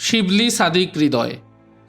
শিবলি সাদিক হৃদয়।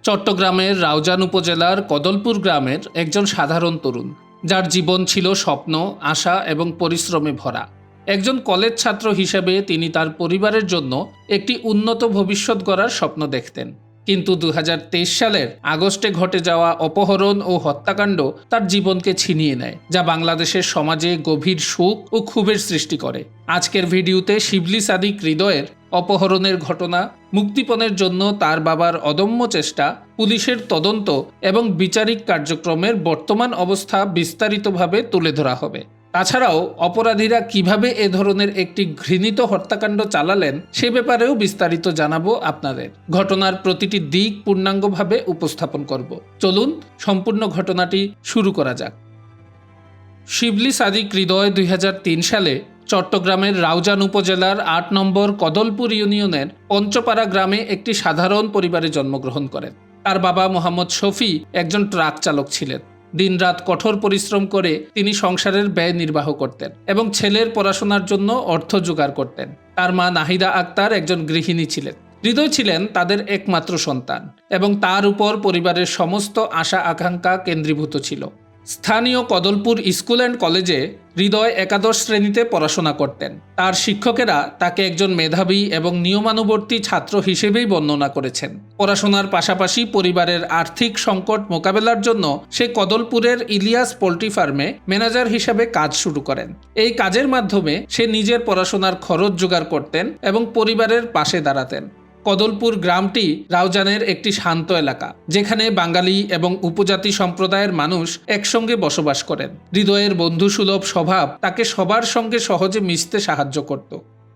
চট্টগ্রামের রাউজান উপজেলার কদলপুর গ্রামের একজন সাধারণ তরুণ, যার জীবন ছিল স্বপ্ন, আশা এবং পরিশ্রমে ভরা। একজন কলেজ ছাত্র হিসেবে তিনি তার পরিবারের জন্য একটি উন্নত ভবিষ্যৎ গড়ার স্বপ্ন দেখতেন। কিন্তু দু হাজার তেইশ সালের আগস্টে ঘটে যাওয়া অপহরণ ও হত্যাকাণ্ড তার জীবনকে ছিনিয়ে নেয়, যা বাংলাদেশের সমাজে গভীর সুখ ও ক্ষোভের সৃষ্টি করে। আজকের ভিডিওতে শিবলি সাদিক হৃদয়ের অপহরণের ঘটনা, মুক্তিপণের জন্য তার বাবার অদম্য চেষ্টা, পুলিশের তদন্ত এবং বিচারিক কার্যক্রমের বর্তমান অবস্থা বিস্তারিতভাবে তুলে ধরা হবে। তাছাড়াও, অপরাধীরা কীভাবে এ ধরনের একটি ঘৃণিত হত্যাকাণ্ড চালালেন, সে ব্যাপারেও বিস্তারিত জানাব আপনাদের। ঘটনার প্রতিটি দিক পূর্ণাঙ্গভাবে উপস্থাপন করব। চলুন, সম্পূর্ণ ঘটনাটি শুরু করা যাক। শিবলি সাদিক হৃদয় দুই হাজার তিন সালে চট্টগ্রামের রাউজান উপজেলার আট নম্বর কদলপুর ইউনিয়নের পঞ্চপাড়া গ্রামে একটি সাধারণ পরিবারে জন্মগ্রহণ করেন। তার বাবা মোহাম্মদ শফি একজন ট্রাক চালক ছিলেন। দিনরাত কঠোর পরিশ্রম করে তিনি সংসারের ব্যয় নির্বাহ করতেন এবং ছেলের পড়াশোনার জন্য অর্থ জোগাড় করতেন। তার মা নাহিদা আক্তার একজন গৃহিণী ছিলেন। হৃদয় ছিলেন তাদের একমাত্র সন্তান এবং তার উপর পরিবারের সমস্ত আশা আকাঙ্ক্ষা কেন্দ্রীভূত ছিল। স্থানীয় কদলপুর স্কুল অ্যান্ড কলেজে হৃদয় একাদশ শ্রেণীতে পড়াশোনা করতেন। তার শিক্ষকেরা তাকে একজন মেধাবী এবং নিয়মানুবর্তী ছাত্র হিসেবেই বর্ণনা করেছেন। পড়াশোনার পাশাপাশি পরিবারের আর্থিক সংকট মোকাবেলার জন্য সে কদলপুরের ইলিয়াস পোল্ট্রি ফার্মে ম্যানেজার হিসেবে কাজ শুরু করেন। এই কাজের মাধ্যমে সে নিজের পড়াশোনার খরচ জোগাড় করতেন এবং পরিবারের পাশে দাঁড়াতেন। কদলপুর গ্রামটি রাউজানের একটি শান্ত এলাকা, যেখানে বাঙালি এবং উপজাতি সম্প্রদায়ের মানুষ একসঙ্গে বসবাস করেন। হৃদয়ের বন্ধুসুলভ স্বভাব তাকে সবার সঙ্গে সহজে মিশতে সাহায্য করত।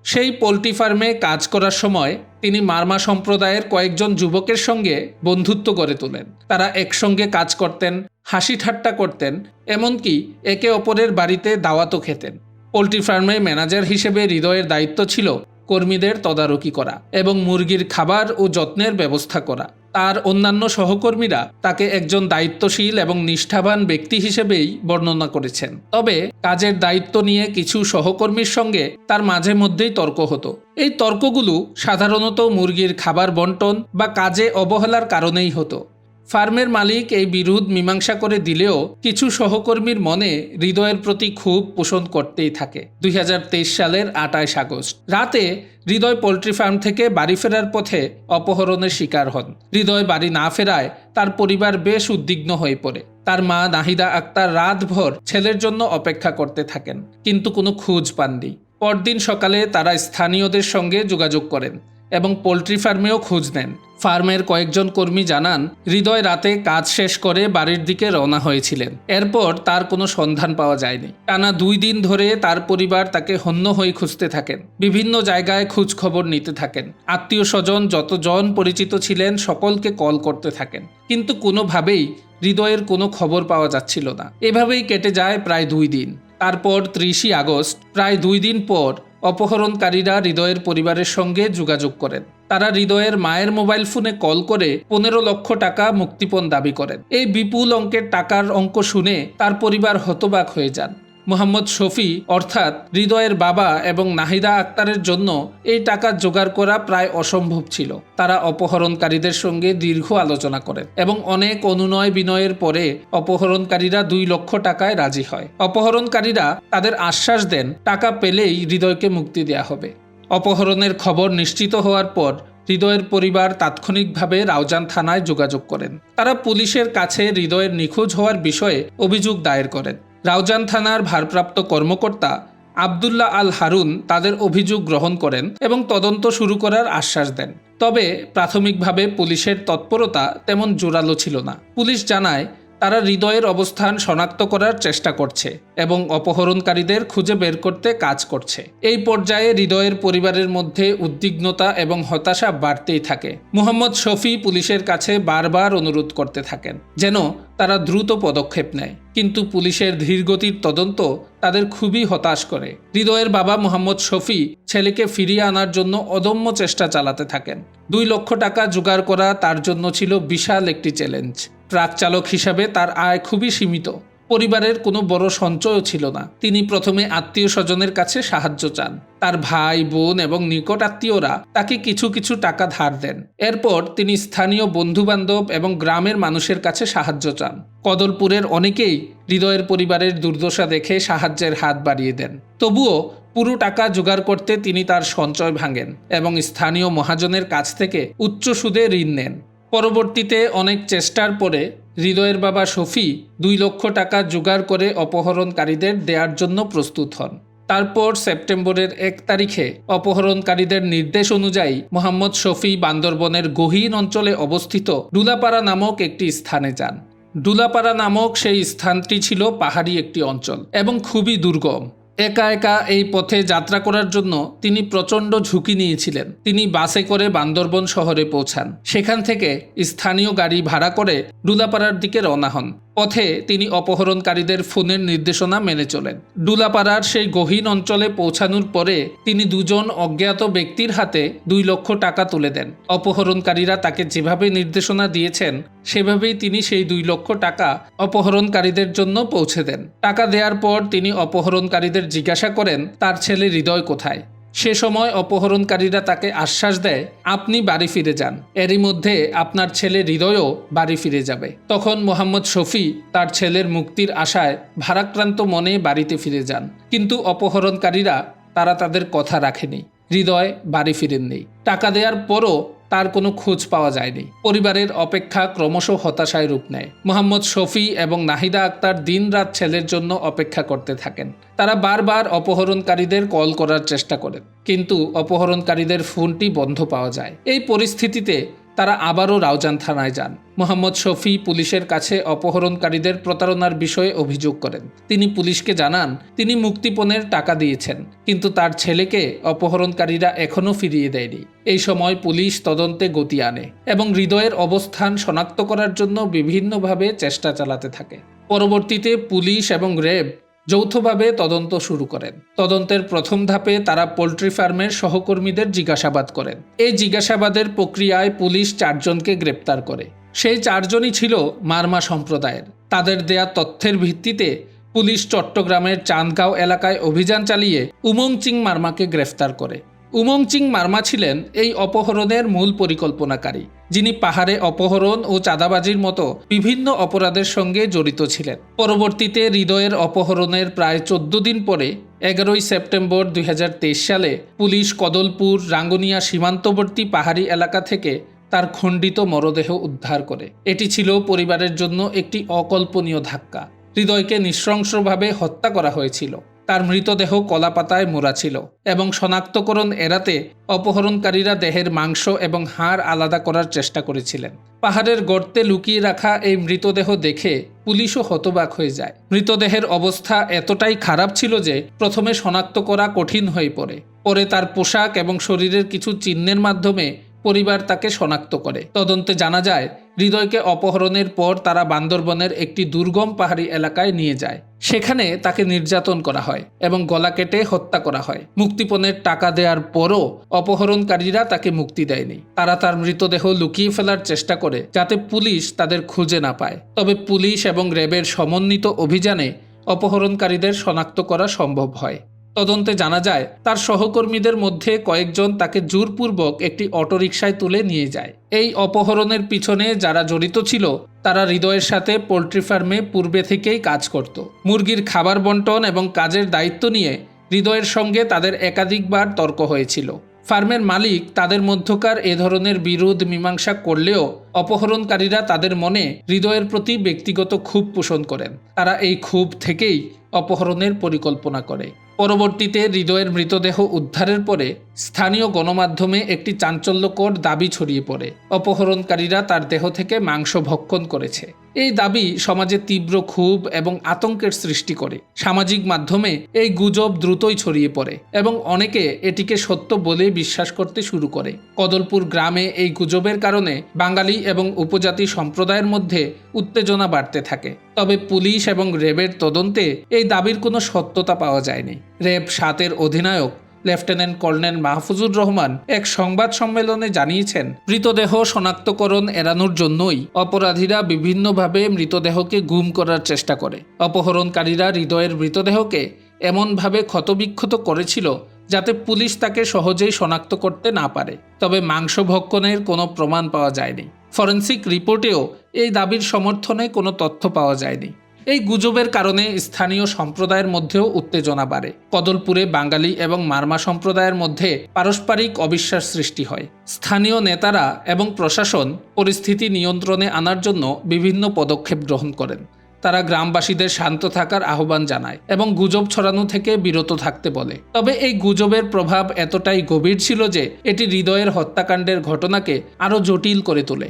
সেই পোলট্রি ফার্মে কাজ করার সময় তিনি মারমা সম্প্রদায়ের কয়েকজন যুবকের সঙ্গে বন্ধুত্ব গড়ে তোলেন। তারা একসঙ্গে কাজ করতেন, হাসি ঠাট্টা করতেন, এমনকি একে অপরের বাড়িতে দাওয়াতও খেতেন। পোলট্রি ফার্মে ম্যানেজার হিসেবে হৃদয়ের দায়িত্ব ছিল কর্মীদের তদারকি করা এবং মুরগির খাবার ও যত্নের ব্যবস্থা করা। তার অন্যান্য সহকর্মীরা তাকে একজন দায়িত্বশীল এবং নিষ্ঠাবান ব্যক্তি হিসেবেই বর্ণনা করেছেন। তবে কাজের দায়িত্ব নিয়ে কিছু সহকর্মীর সঙ্গে তার মাঝে মধ্যেই তর্ক হতো। এই তর্কগুলো সাধারণত মুরগির খাবার বন্টন বা কাজে অবহেলার কারণেই হতো। ফার্মের মালিক এই বিরোধ মীমাংসা করে দিলেও কিছু সহকর্মীর মনে হৃদয়ের প্রতি খুব পোষণ করতেই থাকে। দুই হাজার তেইশ সালের আটাইশ আগস্ট। রাতে হৃদয় পোলট্রি ফার্ম থেকে বাড়ি ফেরার পথে অপহরণের শিকার হন। হৃদয় বাড়ি না ফেরায় তার পরিবার বেশ উদ্বিগ্ন হয়ে পড়ে। তার মা নাহিদা আক্তার রাতভর ছেলের জন্য অপেক্ষা করতে থাকেন, কিন্তু কোনো খোঁজ পাননি। পরদিন সকালে তারা স্থানীয়দের সঙ্গে যোগাযোগ করেন এবং পোলট্রি ফার্মেও খোঁজ নেন। ফার্মের কয়েকজন কর্মী জানান, হৃদয় রাতে কাজ শেষ করে বাড়ির দিকে রওনা হয়েছিলেন। এরপর তার কোনো সন্ধান পাওয়া যায়নি। টানা দুই দিন ধরে তার পরিবার তাকে হন্য হয়ে খুঁজতে থাকেন। বিভিন্ন জায়গায় খোঁজ খবর নিতে থাকেন। আত্মীয় স্বজন যতজন পরিচিত ছিলেন সকলকে কল করতে থাকেন। কিন্তু কোনোভাবেই হৃদয়ের কোনো খবর পাওয়া যাচ্ছিল না। এভাবেই কেটে যায় প্রায় দুই দিন। তারপর ত্রিশই আগস্ট, প্রায় দুই দিন পর অপহরণকারীরা হৃদয়ের পরিবারের সঙ্গে যোগাযোগ করেন। তারা হৃদয়ের মায়ের মোবাইল ফোনে কল করে পনেরো লক্ষ টাকা মুক্তিপণ দাবি করেন। এই বিপুল অঙ্কের টাকার অঙ্ক শুনে তার পরিবার হতবাক হয়ে যান। মোহাম্মদ শফি অর্থাৎ হৃদয়ের বাবা এবং নাহিদা আক্তারের জন্য এই টাকা জোগাড় করা প্রায় অসম্ভব ছিল। তারা অপহরণকারীদের সঙ্গে দীর্ঘ আলোচনা করেন এবং অনেক অনুনয় বিনয়ের পরে অপহরণকারীরা দুই লক্ষ টাকায় রাজি হয়। অপহরণকারীরা তাদের আশ্বাস দেন, টাকা পেলেই হৃদয়কে মুক্তি দেয়া হবে। অপহরণের খবর নিশ্চিত হওয়ার পর হৃদয়ের পরিবার তাৎক্ষণিকভাবে রাউজান থানায় যোগাযোগ করেন। তারা পুলিশের কাছে হৃদয়ের নিখোঁজ হওয়ার বিষয়ে অভিযোগ দায়ের করেন। রাউজান থানার ভারপ্রাপ্ত কর্মকর্তা আবদুল্লাহ আল হারুন তাদের অভিযোগ গ্রহণ করেন এবং তদন্ত শুরু করার আশ্বাস দেন। তবে প্রাথমিকভাবে পুলিশের তৎপরতা তেমন জোরালো ছিল না। পুলিশ জানায় তারা হৃদয়ের অবস্থান শনাক্ত করার চেষ্টা করছে এবং অপহরণকারীদের খুঁজে বের করতে কাজ করছে। এই পর্যায়ে হৃদয়ের পরিবারের মধ্যে উদ্বিগ্নতা এবং হতাশা বাড়তেই থাকে। মুহাম্মদ শফি পুলিশের কাছে বারবার অনুরোধ করতে থাকেন যেন তারা দ্রুত পদক্ষেপ নেয়। কিন্তু পুলিশের ধীরগতির তদন্ত তাদের খুবই হতাশ করে। হৃদয়ের বাবা মোহাম্মদ শফি ছেলেকে ফিরিয়ে আনার জন্য অদম্য চেষ্টা চালাতে থাকেন। দুই লক্ষ টাকা জোগাড় করা তার জন্য ছিল বিশাল একটি চ্যালেঞ্জ। ট্রাক চালক হিসাবে তার আয় খুবই সীমিত। পরিবারের কোনো বড় সঞ্চয়ও ছিল না। তিনি প্রথমে আত্মীয় স্বজনের কাছে সাহায্য চান। তার ভাই, বোন এবং নিকট আত্মীয়রা তাকে কিছু কিছু টাকা ধার দেন। এরপর তিনি স্থানীয় বন্ধুবান্ধব এবং গ্রামের মানুষের কাছে সাহায্য চান। কদলপুরের অনেকেই হৃদয়ের পরিবারের দুর্দশা দেখে সাহায্যের হাত বাড়িয়ে দেন। তবুও পুরো টাকা জোগাড় করতে তিনি তার সঞ্চয় ভাঙেন এবং স্থানীয় মহাজনের কাছ থেকে উচ্চ সুদে ঋণ নেন। পরবর্তীতে অনেক চেষ্টার পরে হৃদয়ের বাবা শফি দুই লক্ষ টাকা জোগাড় করে অপহরণকারীদের দেওয়ার জন্য প্রস্তুত হন। তারপর সেপ্টেম্বরের এক তারিখে অপহরণকারীদের নির্দেশ অনুযায়ী মোহাম্মদ শফি বান্দরবনের গহীন অঞ্চলে অবস্থিত ডুলাপাড়া নামক একটি স্থানে যান। ডুলাপাড়া নামক সেই স্থানটি ছিল পাহাড়ি একটি অঞ্চল এবং খুবই দুর্গম। একা একা এই পথে যাত্রা করার জন্য তিনি প্রচণ্ড ঝুঁকি নিয়েছিলেন। তিনি বাসে করে বান্দরবন শহরে পৌঁছান। সেখান থেকে স্থানীয় গাড়ি ভাড়া করে ডুলাপাড়ার দিকে রওনা হন। পথে তিনি অপহরণকারীদের ফোনের নির্দেশনা মেনে চলেন। ডুলাপাড়ার সেই গহীন অঞ্চলে পৌঁছানোর পরে তিনি দুজন অজ্ঞাত ব্যক্তির হাতে দুই লক্ষ টাকা তুলে দেন। অপহরণকারীরা তাকে যেভাবে নির্দেশনা দিয়েছেন, সেভাবেই তিনি সেই দুই লক্ষ টাকা অপহরণকারীদের জন্য পৌঁছে দেন। টাকা দেওয়ার পর তিনি অপহরণকারীদের জিজ্ঞাসা করেন, তার ছেলে হৃদয় কোথায়? সে সময় অপহরণকারীরা তাকে আশ্বাস দেয়, আপনি বাড়ি ফিরে যান। এরই মধ্যে আপনার ছেলে হৃদয়ও বাড়ি ফিরে যাবে। তখন মোহাম্মদ শফি তার ছেলের মুক্তির আশায় ভারাক্রান্ত মনে বাড়িতে ফিরে যান। কিন্তু অপহরণকারীরা, তারা তাদের কথা রাখেনি। হৃদয় বাড়ি ফিরেননি। টাকা দেওয়ার পরও তার কোনো খোঁজ পাওয়া যায়নি। পরিবারের অপেক্ষা ক্রমশ হতাশায় রূপ নেয়। মোহাম্মদ শফি এবং নাহিদা আক্তার দিনরাত ছেলের জন্য অপেক্ষা করতে থাকেন। তারা বারবার অপহরণকারীদের কল করার চেষ্টা করেন। কিন্তু অপহরণকারীদের ফোনটি বন্ধ পাওয়া যায়। এই পরিস্থিতিতে তারা আবারও রাউজান থানায় যান। মোহাম্মদ শফি পুলিশের কাছে অপহরণকারীদের প্রতারণার বিষয়ে অভিযোগ করেন। তিনি পুলিশকে জানান, তিনি মুক্তিপণের টাকা দিয়েছেন, কিন্তু তার ছেলেকে অপহরণকারীরা এখনও ফিরিয়ে দেয়নি। এই সময় পুলিশ তদন্তে গতি আনে এবং হৃদয়ের অবস্থান শনাক্ত করার জন্য বিভিন্নভাবে চেষ্টা চালাতে থাকে। পরবর্তীতে পুলিশ এবং র্যাব যৌথভাবে তদন্ত শুরু করেন। তদন্তের প্রথম ধাপে তারা পোলট্রি ফার্মের সহকর্মীদের জিজ্ঞাসাবাদ করেন। এই জিজ্ঞাসাবাদের প্রক্রিয়ায় পুলিশ চারজনকে গ্রেপ্তার করে। সেই চারজনই ছিল মারমা সম্প্রদায়ের। তাদের দেয়া তথ্যের ভিত্তিতে পুলিশ চট্টগ্রামের চাঁদগাঁও এলাকায় অভিযান চালিয়ে উমং চিং মার্মাকে গ্রেফতার করে। উমং চিং মার্মা ছিলেন এই অপহরণের মূল পরিকল্পনাকারী, যিনি পাহাড়ে অপহরণ ও চাঁদাবাজির মতো বিভিন্ন অপরাধের সঙ্গে জড়িত ছিলেন। পরবর্তীতে হৃদয়ের অপহরণের প্রায় চোদ্দ দিন পরে, এগারোই সেপ্টেম্বর দুই হাজার তেইশ সালে, পুলিশ কদলপুর, রাঙ্গুনিয়া সীমান্তবর্তী পাহাড়ি এলাকা থেকে তার খণ্ডিত মরদেহ উদ্ধার করে। এটি ছিল পরিবারের জন্য একটি অকল্পনীয় ধাক্কা। হৃদয়কে নৃশংসভাবে হত্যা করা হয়েছিল। তার মৃতদেহ কলাপাতায় মোড়া ছিল এবং শনাক্তকরণ এড়াতে অপহরণকারীরা দেহের মাংস এবং হাড় আলাদা করার চেষ্টা করেছিলেন। পাহাড়ের গর্তে লুকিয়ে রাখা এই মৃতদেহ দেখে পুলিশও হতবাক হয়ে যায়। মৃতদেহের অবস্থা এতটাই খারাপ ছিল যে প্রথমে শনাক্ত করা কঠিন হয়ে পড়ে। পরে তার পোশাক এবং শরীরের কিছু চিহ্নের মাধ্যমে পরিবার তাকে শনাক্ত করে। তদন্তে জানা যায়, হৃদয়কে অপহরণের পর তারা বান্দরবনের একটি দুর্গম পাহাড়ি এলাকায় নিয়ে যায়। সেখানে তাকে নির্যাতন করা হয় এবং গলা কেটে হত্যা করা হয়। মুক্তিপণের টাকা দেওয়ার পরও অপহরণকারীরা তাকে মুক্তি দেয়নি। তারা তার মৃতদেহ লুকিয়ে ফেলার চেষ্টা করে, যাতে পুলিশ তাদের খুঁজে না পায়। তবে পুলিশ এবং র্যাবের সমন্বিত অভিযানে অপহরণকারীদের শনাক্ত করা সম্ভব হয়। তদন্তে জানা যায়, তার সহকর্মীদের মধ্যে কয়েকজন তাকে জোরপূর্বক একটি অটোরিকশায় তুলে নিয়ে যায়। এই অপহরণের পিছনে যারা জড়িত ছিল, তারা হৃদয়ের সাথে পোলট্রি ফার্মে পূর্বে থেকেই কাজ করত। মুরগির খাবার বন্টন এবং কাজের দায়িত্ব নিয়ে হৃদয়ের সঙ্গে তাদের একাধিকবার তর্ক হয়েছিল। ফার্মের মালিক তাদের মধ্যকার এ ধরনের বিরোধ মীমাংসা করলেও অপহরণকারীরা তাদের মনে হৃদয়ের প্রতি ব্যক্তিগত ক্ষোভ পোষণ করেন। তারা এই ক্ষোভ থেকেই অপহরণের পরিকল্পনা করে। পরবর্তীতে হৃদয়ের মৃতদেহ উদ্ধারের পরে স্থানীয় গণমাধ্যমে একটি চাঞ্চল্যকর দাবি ছড়িয়ে পড়ে। অপহরণকারীরা তার দেহ থেকে মাংস ভক্ষণ করেছে। এই দাবি সমাজে তীব্র ক্ষোভ এবং আতঙ্কের সৃষ্টি করে। সামাজিক মাধ্যমে এই গুজব দ্রুতই ছড়িয়ে পড়ে এবং অনেকে এটিকে সত্য বলে বিশ্বাস করতে শুরু করে। কদলপুর গ্রামে এই গুজবের কারণে বাঙালি এবং উপজাতি সম্প্রদায়ের মধ্যে উত্তেজনা বাড়তে থাকে। তবে পুলিশ এবং রেবের তদন্তে এই দাবির কোনো সত্যতা পাওয়া যায়নি। র্যাব সাতের অধিনায়ক, লেফটেন্যান্ট কর্নেল মাহফুজুর রহমান এক সংবাদ সম্মেলনে জানিয়েছেন, মৃতদেহ শনাক্তকরণ এড়ানোর জন্যই অপরাধীরা বিভিন্নভাবে মৃতদেহকে গুম করার চেষ্টা করে। অপহরণকারীরা হৃদয়ের মৃতদেহকে এমনভাবে ক্ষতবিক্ষত করেছিল যাতে পুলিশ তাকে সহজেই শনাক্ত করতে না পারে। তবে মাংস ভক্ষণের কোনো প্রমাণ পাওয়া যায়নি। ফরেন্সিক রিপোর্টেও এই দাবির সমর্থনে কোনো তথ্য পাওয়া যায়নি। এই গুজবের কারণে স্থানীয় সম্প্রদায়ের মধ্যেও উত্তেজনা বাড়ে। কদলপুরে বাঙালি এবং মারমা সম্প্রদায়ের মধ্যে পারস্পরিক অবিশ্বাস সৃষ্টি হয়। স্থানীয় নেতারা এবং প্রশাসন পরিস্থিতি নিয়ন্ত্রণে আনার জন্য বিভিন্ন পদক্ষেপ গ্রহণ করেন। তারা গ্রামবাসীদের শান্ত থাকার আহ্বান জানায় এবং গুজব ছড়ানো থেকে বিরত থাকতে বলে। তবে এই গুজবের প্রভাব এতটাই গভীর ছিল যে এটি হৃদয়ের হত্যাকাণ্ডের ঘটনাকে আরও জটিল করে তোলে।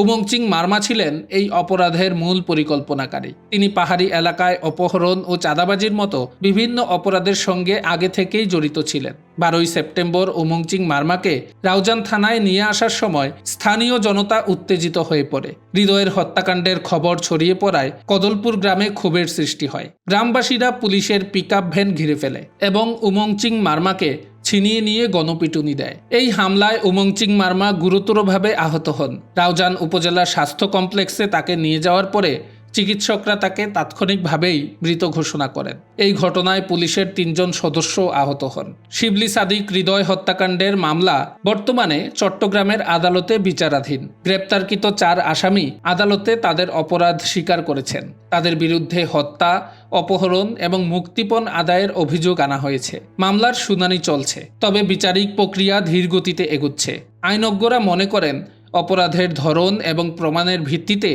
উমংচিং মার্মা ছিলেন এই অপরাধের মূল পরিকল্পনাকারী। তিনি পাহাড়ি এলাকায় অপহরণ ও চাঁদাবাজির মতো বিভিন্ন অপরাধের সঙ্গে আগে থেকেই জড়িত ছিলেন। বারোই সেপ্টেম্বর উমংচিং মার্মাকে রাউজান থানায় নিয়ে আসার সময় স্থানীয় জনতা উত্তেজিত হয়ে পড়ে। হৃদয়ের হত্যাকাণ্ডের খবর ছড়িয়ে পড়ায় কদলপুর গ্রামে ক্ষোভের সৃষ্টি হয়। গ্রামবাসীরা পুলিশের পিক ভ্যান ঘিরে ফেলে এবং উমংচিং মার্মাকে ছিনিয়ে নিয়ে গণপিটুনি দেয়। এই হামলায় উমংচিং মার্মা গুরুতরভাবে আহত হন। রাউজান উপজেলা স্বাস্থ্য কমপ্লেক্সে তাকে নিয়ে যাওয়ার পরে চিকিৎসকরা তাকে তাৎক্ষণিকভাবেই মৃত ঘোষণা করেন। এই ঘটনায় পুলিশের তিনজন সদস্য আহত হন। শিবলি সাদিক হৃদয় হত্যাকাণ্ডের মামলা বর্তমানে চট্টগ্রামের আদালতে বিচারাধীন। গ্রেপ্তারকৃত চার আসামি আদালতে তাদের অপরাধ স্বীকার করেছেন। তাদের বিরুদ্ধে হত্যা, অপহরণ এবং মুক্তিপণ আদায়ের অভিযোগ আনা হয়েছে। মামলার শুনানি চলছে, তবে বিচারিক প্রক্রিয়া ধীর গতিতে এগুচ্ছে। আইনজ্ঞরা মনে করেন, অপরাধের ধরন এবং প্রমাণের ভিত্তিতে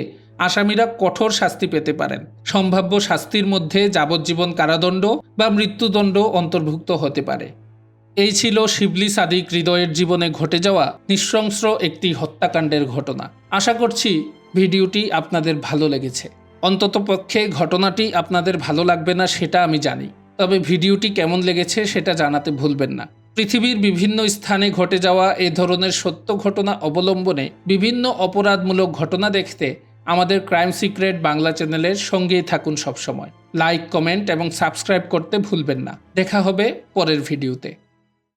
আসামিরা কঠোর শাস্তি পেতে পারেন। সম্ভাব্য শাস্তির মধ্যে যাবজ্জীবন কারাদণ্ড বা মৃত্যুদণ্ড অন্তর্ভুক্ত হতে পারে। এই ছিল শিবলি সাদিক হৃদয়ের জীবনে ঘটে যাওয়া নৃশংস একটি হত্যাকাণ্ডের ঘটনা। আশা করছি ভিডিওটি আপনাদের ভালো লেগেছে। অন্ততপক্ষে ঘটনাটি আপনাদের ভালো লাগবে না সেটা আমি জানি। তবে ভিডিওটি কেমন লেগেছে সেটা জানাতে ভুলবেন না। পৃথিবীর বিভিন্ন স্থানে ঘটে যাওয়া এ ধরনের সত্য ঘটনা অবলম্বনে বিভিন্ন অপরাধমূলক ঘটনা দেখতে আমাদের ক্রাইম সিক্রেট বাংলা চ্যানেলের সঙ্গেই থাকুন সবসময়। লাইক, কমেন্ট এবং সাবস্ক্রাইব করতে ভুলবেন না। দেখা হবে পরের ভিডিওতে।